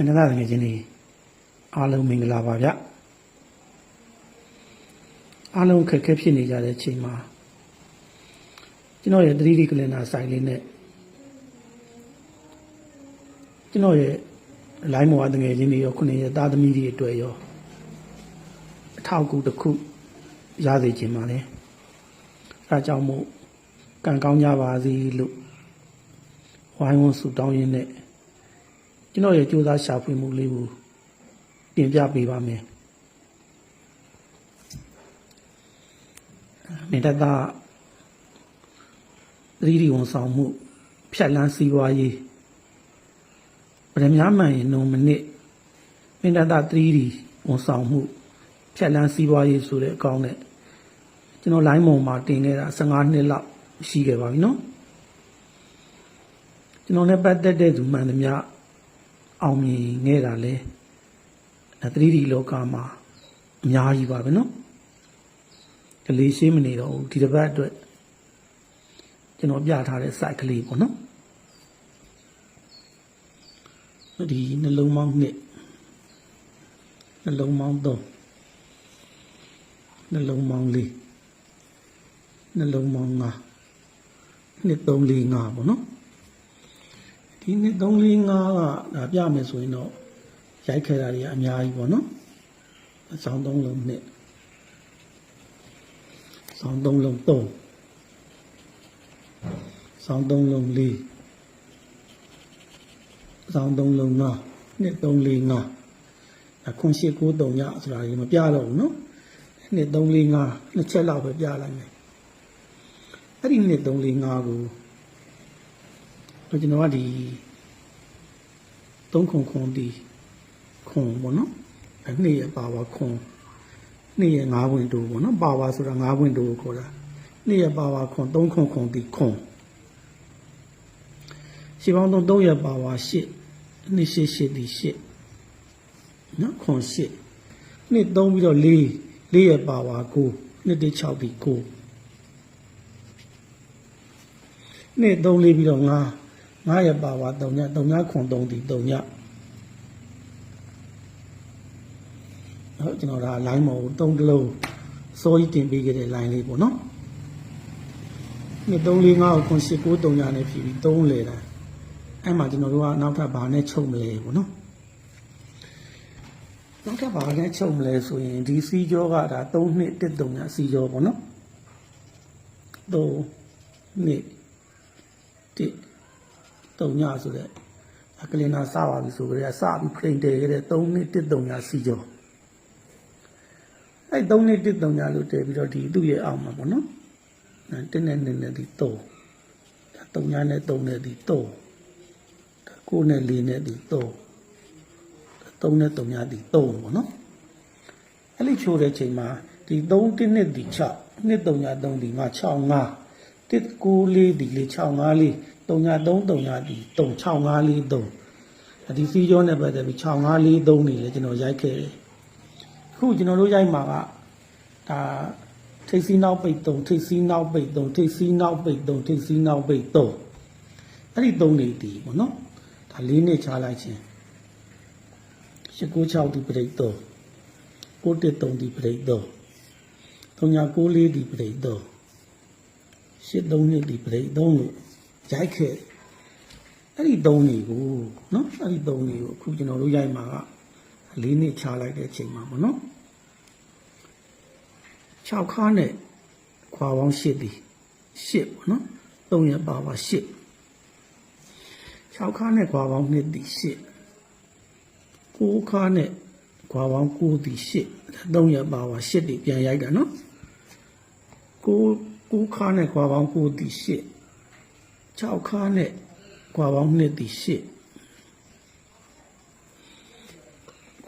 မနက်သားငယ်ချင်းတွေအားလုံးမင်္ဂလာပါဗျအားလုံးခက်ခဲဖြစ်နေကြတဲ့အချိန်မှာကျွန်တော်ရဲ့ 3D ကလင်ဒါဆိုင်လေးနဲ့ကျွန်တော်ရဲ့ line မော်အငယ်ချင်းတွေရောခုနှစ်ရဲ့သားသမီးတွေအတွက်ရောအထောက်အကူတစ်ခုရစေခြင်းပါလေအဲဒါကြောင့်မို့ကံကောင်းကြပါစေလို့ဝိုင်းဝန်းဆုတောင်းရင်းနဲ့ ကျွန်တော်ရဲ့ကြိုးစားရှာဖွေမှုလေးကိုတင်ပြပေးပါမယ်။နေတတ်တာသတိဒီဝန်ဆောင်မှု ဖြတ်လန်းစည်းဝါးရေးပရမညာမှန်ရင်နုံမနစ်နေတတ်တာ 3D ဝန်ဆောင်မှု ဖြတ်လန်းစည်းဝါးရေးဆိုတဲ့အကောင့်နဲ့ကျွန်တော် line ပေါ်မှာတင်ခဲ့တာ15နှစ်လောက်ရှိခဲ့ပါပြီနော်။ကျွန်တော်နဲ့ပတ်သက်တဲ့သူမှန်သမျှ အောင်မြင်ခဲ့တာလဲအဲ 3D လောကမှာအများကြီးပါပဲเนาะကလေးရှင်းမနေတော့ဘူးဒီတစ်ပတ်အတွက်ကျွန်တော်ပြထားတဲ့ site ကလေးပေါ့နော်ဒီနှလုံးပေါင်းနှစ်နှလုံးပေါင်းသုံးနှလုံးပေါင်းလေးနှလုံးပေါင်းငါးနှစ်သုံးလေးငါးပေါ့နော် ဒီနှစ်3 4 5ကဒါပြမယ်ဆိုရင်တော့ရိုက်ခဲ့တာတွေကအများကြီးပေါ့နော်အဆောင်3လုံးနှစ်ဆောင်3လုံး3ဆောင်3လုံး4ဆောင်3လုံး5နှစ်3 4 5အခု8 9 3ညဆိုတာကြီးမပြတော့ဘူးနော်နှစ်3 4 5နှစ်ချက်လောက်ပဲပြလိုက်မယ်အဲ့ဒီနှစ်3 4 5ကို တော့ကျွန်တော်ကဒီ3ခုခုဒီခုပေါ့နော်အဲ့နှစ်ရပါဝါခုနှစ်ရ5ဝင်တိုးပေါ့နော်ပါဝါဆိုတာ5ဝင်တိုးကိုခေါ်တာနှစ်ရပါဝါခု3ခုခုဒီခုရှိပေါင်း3 3ရပါဝါ8နှစ်8 8ဒီ8နော်ခု8နှစ်3ပြီးတော့4 4ရပါဝါ9နှစ်1 6ဒီ9နှစ်3 4ပြီးတော့5 9ရပါဝါ3ည3ညခွန်3ဒီ3ညဟုတ်ကျွန်တော်ဒါ line မဟုတ်3တလုံးစောကြီးတင်ပေးခဲ့တဲ့ line လေးပေါ့နော်နှစ်3 4 5ကိုခွန်8 9 3ညနဲ့ဖြည့်ပြီး3လေတာအဲ့မှာကျွန်တော်တို့ကနောက်ထပ်ဘာနဲ့ချုပ်မလဲပေါ့နော်နောက်ထပ်ဘာနဲ့ချုပ်မလဲဆိုရင်ဒီစီကြောကဒါ3နှစ်1 3ညစီကြောပေါ့နော်3နှစ်1 တုံညဆိုတဲ့အကလင်နာစပါပြီဆိုကြတဲ့စပြီးဖိန်တယ်ခဲ့တဲ့3နှစ်1တုံညစီကျော်အဲ3နှစ်1တုံညလို့တည်ပြီးတော့ဒီသူ့ရဲ့အောက်မှာပေါ့နော်အဲတင်းနဲ့နဲ့နဲ့ဒီ3ဒါတုံညနဲ့3နဲ့ဒီ3ဒါ9နဲ့4နဲ့ဒီ3 3နဲ့3ညဒီ3ပေါ့နော်အဲ့လိချိုးတဲ့ချိန်မှာဒီ3 1နှစ်ဒီ6နှစ်3ည3ဒီမှာ6 5 1 9 4ဒီလေ6 5 4 3ညာ3 3ညာဒီ3 6 5 4 3ဒီစီကျော်နဲ့ပတ်သက်ပြီး6 5 4 3နေလဲကျွန်တော်ရိုက်ခဲ့တယ်အခုကျွန်တော်တို့ရိုက်မှာကဒါထိပ်စီးနောက်ပိတ်3ထိပ်စီးနောက်ပိတ်3ထိပ်စီးနောက်ပိတ်3ထိပ်စီးနောက်ပိတ်3အဲ့ဒီ3နေဒီပေါ့နော်ဒါ၄နှစ်ချလိုက်ခြင်း8 9 6ဒီပြိတ်3 9 1 3ဒီပြိတ်3 3ညာ9 4ဒီပြိတ်3 8 3နှစ်ဒီပြိတ်3လို့ ရိုက်ခဲ့အဲ့ဒီသုံးတွေကိုနော်အဲ့ဒီသုံးတွေကိုအခုကျွန်တော်တို့ရိုက်မှာက၄နှစ်ချလိုက်တဲ့အချိန်မှာပေါ့နော်6ခါနဲ့ခွာပေါင်း8ဒီ8ပေါ့နော်3ရပါပါ8 6ခါနဲ့ခွာပေါင်း2ဒီ8 9ခါနဲ့ခွာပေါင်း9ဒီ8 3ရပါပါ8ဒီပြန်ရိုက်တာနော်9 9ခါနဲ့ခွာပေါင်း9ဒီ8 6ခါနဲ့ကွာပေါင်းနှစ်ဒီ8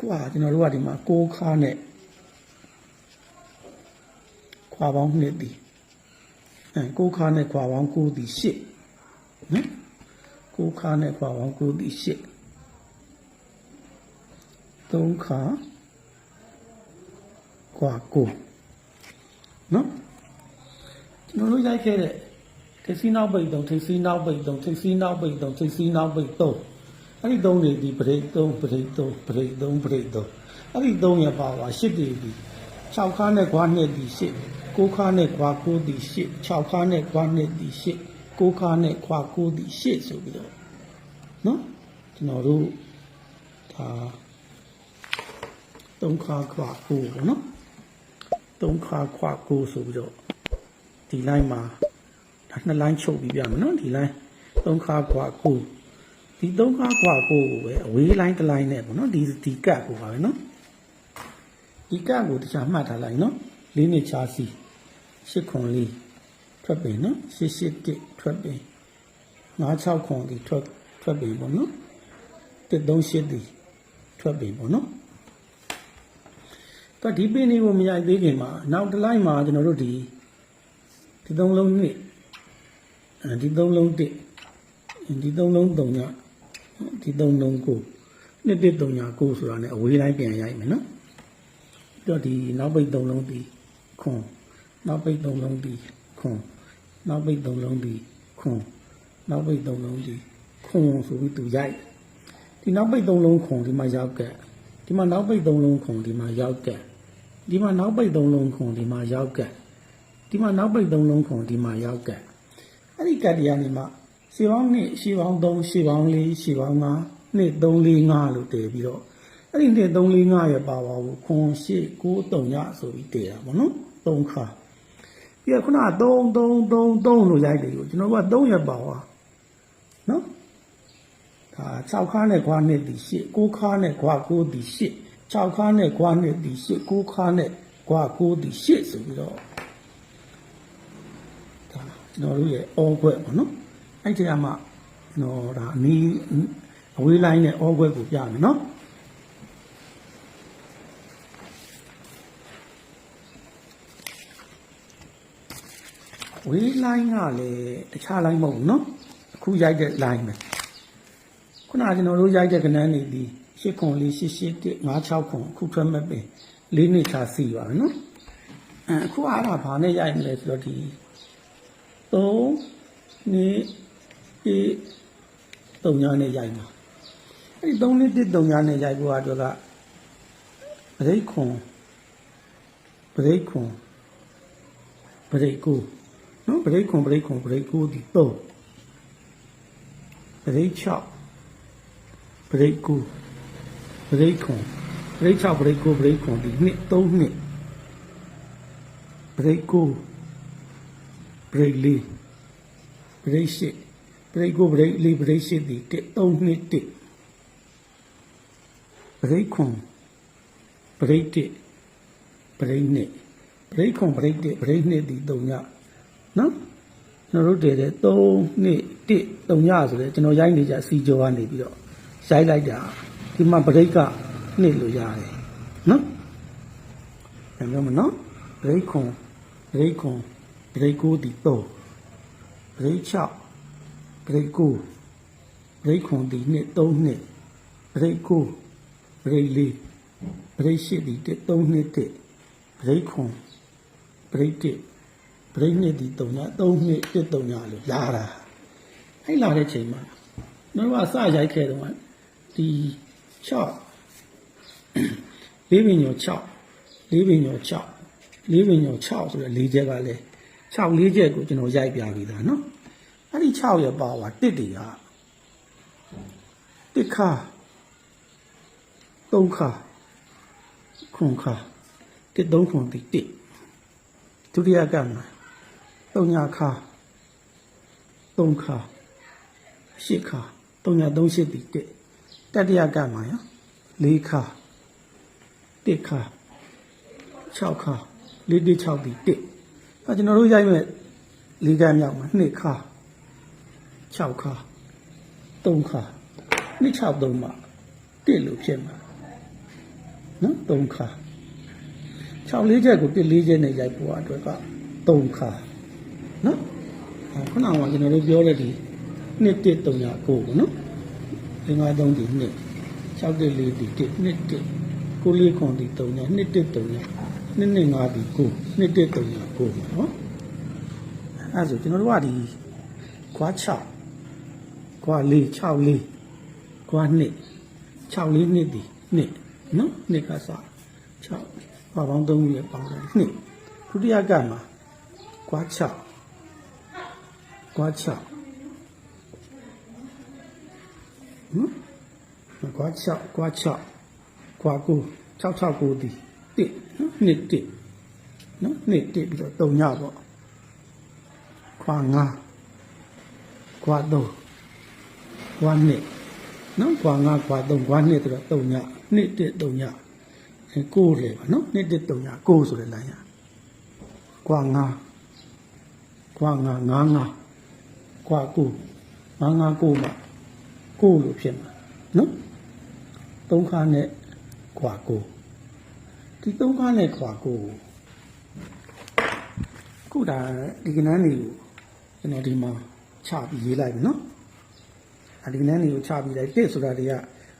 ကွာကျွန်တော်တို့ကဒီမှာ6ခါနဲ့ကွာပေါင်းနှစ်ဒီအဲ6ခါနဲ့ကွာပေါင်း9ဒီ8နော်6ခါနဲ့ကွာပေါင်း9ဒီ8 3ခါကွာ9နော်ကျွန်တော်တို့ရိုက်ခဲ့တဲ့ ထိပ်စီးနောက်ပိတ်တုံထိပ်စီးနောက်ပိတ်တုံထိပ်စီးနောက်ပိတ်တုံထိပ်စီးနောက်ပိတ်တုံအဲ့ဒီသုံးတွေဒီပရိတ်သုံးပရိတ်သုံးပရိတ်သုံးပရိတ်သုံးအဲ့ဒီသုံးရပါပါရှစ်တွေဒီ6ခါနဲ့ခွာနှစ်ဒီရှစ်9ခါနဲ့ခွာ9ဒီရှစ်6ခါနဲ့ခွာနှစ်ဒီရှစ်9ခါနဲ့ခွာ9ဒီရှစ်ဆိုပြီးတော့နော်ကျွန်တော်တို့ဒါ3ခါခွာ9ပေါ့နော်3ခါခွာ9ဆိုပြီးတော့ဒီ line မှာ ဒါနှစ် line ချုပ်ပြီးပြမယ်နော်ဒီ line 3ခါခွာ9ဒီ3ခါခွာ9ကိုပဲအဝေး line တစ် line နဲ့ပေါ့နော်ဒီဒီကတ်ကိုပါပဲနော်ဒီကတ်ကိုတခြားမှတ်ထားလိုက်နော်လေးနှစ်ချာစီ8ခွန်လေးထွက်ပြီနော်881ထွက်ပြီ96ခွန်ဒီထွက်ထွက်ပြီပေါ့နော်138ဒီထွက်ပြီပေါ့နော်တော့ဒီပင်လေးကိုမရိုက်သေးခင်မှာနောက်တစ်လိုက်မှာကျွန်တော်တို့ဒီဒီသုံးလုံးနှစ်အဲ ဒီသုံးလုံးတစ်ဒီသုံးလုံးသုံးညဒီသုံးလုံးကိုနှစ်တစ်သုံးညကိုဆိုတာ ਨੇ အဝေးတိုင်းပြန်ရိုက်မယ်နော်ပြီးတော့ဒီနောက်ပိတ်သုံးလုံးဒီခွန်နောက်ပိတ်သုံးလုံးဒီခွန်နောက်ပိတ်သုံးလုံးဒီခွန်နောက်ပိတ်သုံးလုံးဒီခွန်ဆိုပြီးသူရိုက်ဒီနောက်ပိတ်သုံးလုံးခွန်ဒီမှာရောက်ကဲဒီမှာနောက်ပိတ်သုံးလုံးခွန်ဒီမှာရောက်ကဲဒီမှာနောက်ပိတ်သုံးလုံးခွန်ဒီမှာရောက်ကဲဒီမှာနောက်ပိတ်သုံးလုံးခွန်ဒီမှာရောက်ကဲ အဲ့ဒီကတ်တရားနေမှာရှေပေါင်း2ရှေပေါင်း3ရှေပေါင်း4ရှေပေါင်း5 2 3 4 5လို့တည်ပြီးတော့အဲ့ဒီ2 3 4 5ရဲ့ပါပါကိုခွန်8 9 3ညဆိုပြီးတည်တာပေါ့နော်3ခါပြီးတော့ခုနက3 3 3 3လို့ရိုက်တယ်ကိုကျွန်တော်က3ရဲ့ပါပါနော်ဒါ6ခါနဲ့ခွာနှစ်ဒီ8 9ခါနဲ့ခွာ9ဒီ8 6ခါနဲ့ခွာနှစ်ဒီ8 9ခါနဲ့ခွာ9ဒီ8ဆိုပြီးတော့ဒါ ကျွန်တော်တို့ရဲ့အောခွက်ပေါ့နော်အဲ့ဒီကမှကျွန်တော်ဒါအနီးအဝေးလိုင်းနဲ့အောခွက်ကိုပြမယ်နော်ဝေးလိုင်းကလည်းတခြားလိုင်းမဟုတ်ဘူးနော်အခုရိုက်တဲ့လိုင်းပဲခုနကကျွန်တော်တို့ရိုက်တဲ့ကဏ္ဍနေဒီရှစ်ခွန်လေးရှစ်ရှစ်တစ်၅၆ခွန်အခုထွက်မဲ့ပင်လေးနှစ်ချာစီပါမယ်နော်အဲအခုအားဒါဘာနဲ့ရိုက်မလဲဆိုတော့ဒီ 3နေအေး3ညာနဲ့ရိုက်မှာအဲ့ဒီ3နဲ့1 3ညာနဲ့ရိုက်ဖို့အတွက်ကပရိခွန်ပရိခွန်ပရိကိုနော်ပရိခွန်ပရိခွန်ပရိကိုဒီ3ပရိ6ပရိကိုပရိခွန်ပရိ6ပရိကိုပရိခွန်ဒီ2 3နှစ်ပရိကို3 break လေး break ရှစ် break ကို break လေး break ရှစ်ဒီတက်3နှစ်တက် break ခွန် break တက် break နှစ် break ခွန် break တက် break နှစ်ဒီ3ညနော်ကျွန်တော်တို့တည်တဲ့3နှစ်တက်3ညဆိုတော့ကျွန်တော်ရိုက်နေကြစီကြောကနေပြီးတော့ရိုက်လိုက်တာဒီမှာ break ကနှစ်လို့ရတယ်နော်ပြန်ပြောမနော် break ခွန် break ခွန် ပရိတ်ကိုဒီ3ပရိတ်6ပရိတ်ကိုပရိတ်ခွန်ဒီနှစ်3နှစ်ပရိတ်ကိုပရိတ်4ပရိတ်8ဒီ3နှစ်1ပရိတ်ခွန်ပရိတ်1ပရိတ်နှစ်ဒီ3ည3နှစ်1 3ညလို့လာတာအဲ့လာတဲ့ချိန်မှာတို့ကစရိုက်ခဲ့တော့ဒီ6လေးပင်ညော6လေးပင်ညော6လေးပင်ညော6ဆိုတဲ့လေးချက်ကလည်း 6လေးချက်ကိုကျွန်တော်ရိုက်ပြပြီးသားနော်အဲ့ဒီ6ရဲ့ပါဝါတစ်တည်ဟာတစ်ခါ3ခါခွန်ခါတစ်3ခွန်တစ်တစ်ဒုတိယကမှာ3ညခါ3ခါ8ခါ3ည3 8ဒီတစ်တတိယကမှာရ၄ခါတစ်ခါ6ခါ၄တစ်6ဒီတစ် အဲကျွန်တော်တို့ရိုက်မဲ့၄ကမြောက်မှာ2ခါ6ခါ3ခါ2 6 3မှာတစ်လို့ဖြစ်မှာနော်3ခါ6လေးချက်ကိုတစ်လေးချက်နဲ့ရိုက်ဖို့အတွက်က3ခါနော်ခုနကကျွန်တော်တို့ပြောတဲ့ဒီ1 1 3 9ကိုနော်သင်္ဃာ3ဒီ2 6တက်4ဒီ1 2တက်ကိုလေးခွန်ဒီ3ည2တက်3 ည2နဲ့5ဒီ9 2တက်3ည9ပါနော်အဲဆိုကျွန်တော်တို့ကဒီခွာ6ခွာ4 6 4ကွာနှစ်6လေးနှစ်ဒီနှစ်နော်နှစ်ကစား6ဘာပေါင်း3ခုရဲ့ပေါင်းတယ်နှစ်ဒုတိယကမှာကွာ6ကွာ6ဟမ်ကွာ6ကွာ6ကွာ9 6 6 9ဒီတစ်နော် နှစ်တစ်နော်နှစ်တစ်ပြီးတော့3ညပေါ့ခွာ9ခွာ3ခွာ2နော်ခွာ9ခွာ3ခွာ2ဆိုတော့3ညနှစ်တစ်3ညအဲ9လေပါနော်နှစ်တစ်3ည9ဆိုတဲ့လိုင်းရခွာ9ခွာ9 9 9ခွာ9 9 9 9မှာ9လို့ဖြစ်မှာနော်3ခါနဲ့ခွာ9 ဒီ3ခါနဲ့ခွာ9ခုဒါဒီကနန်းလေးကိုကျွန်တော်ဒီမှာချပြီးရေးလိုက်ပြီနော်အဒီကနန်းလေးကိုချပြီးလိုက်တစ်ဆိုတာတွေက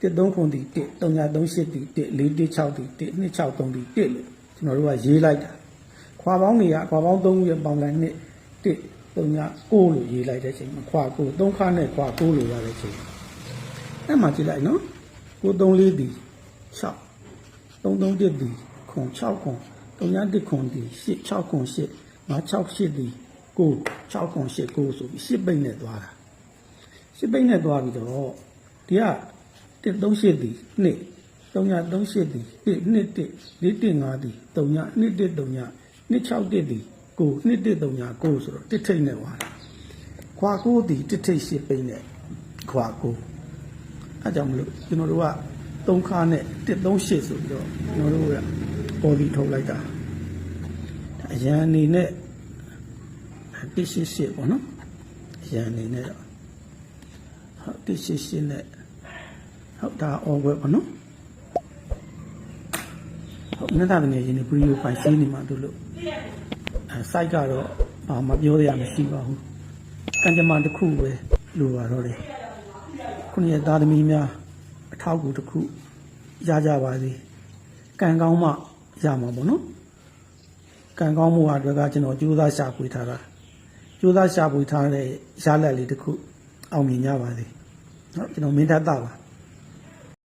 1 3ခွန်ဒီ1 338ဒီ1 416ဒီ1 263ဒီ1လို့ကျွန်တော်တို့ကရေးလိုက်တာခွာပေါင်းတွေကခွာပေါင်း3ခုရဲ့ပေါင်းလိုက်1 1 3 9လို့ရေးလိုက်တဲ့အချိန်မှာခွာ9 3ခါနဲ့ခွာ9လို့ရတဲ့အချိန်အဲ့မှာကြည့်လိုက်နော်9 3 4ဒီ6 3 3 1ဒီခွန်6ခွန်3 1ခွန်ဒီ8 6ခွန်8 5 6 8ဒီ9 6ခွန်8 9ဆိုပြီး10ပိတ်နဲ့သွားတာ10ပိတ်နဲ့သွားပြီးတော့ဒီက138ဒီ2 338ဒီ1 2 1 4 1 5ဒီ3 2 1 3 2 6 1ဒီ9 2 1 3 9ဆိုတော့တစ်ထိတ်နဲ့သွားတာခွာ9ဒီတစ်ထိတ်10ပိတ်နဲ့ခွာ9အဲကြောင့်မလို့ကျွန်တော်တို့က 3ခါနဲ့138ဆိုပြီးတော့ကျွန်တော်တို့ကပေါ်ပြီးထုတ်လိုက်တာအရန်အနေနဲ့188ပေါ့နော်အရန်အနေနဲ့တော့ဟုတ်188နဲ့ဟုတ်ဒါအော်ဝဲပေါ့နော်ဟုတ်နှစ်သားငယ်ချင်းတွေဗီဒီယိုဖိုင်စီးနေမှာတို့လို့အဲ site ကတော့ဘာမှပြောရမရှိပါဘူးကံကြမ္မာတစ်ခုပဲလိုပါတော့တယ်ခုနှစ်သားသမီးများအ ထောက်အကူတစ်ခုရကြပါစေကံကောင်းမှရမှာပေါ့နော်ကံကောင်းမှုဟာအတွက်ကကျွန်တော်ကြိုးစားရှာဖွေထားတာကြိုးစားရှာဖွေထားတဲ့ရလက်လေးတစ်ခုအောင်မြင်ကြပါစေဟုတ်ကျွန်တော်မင်းတတ်တာပါ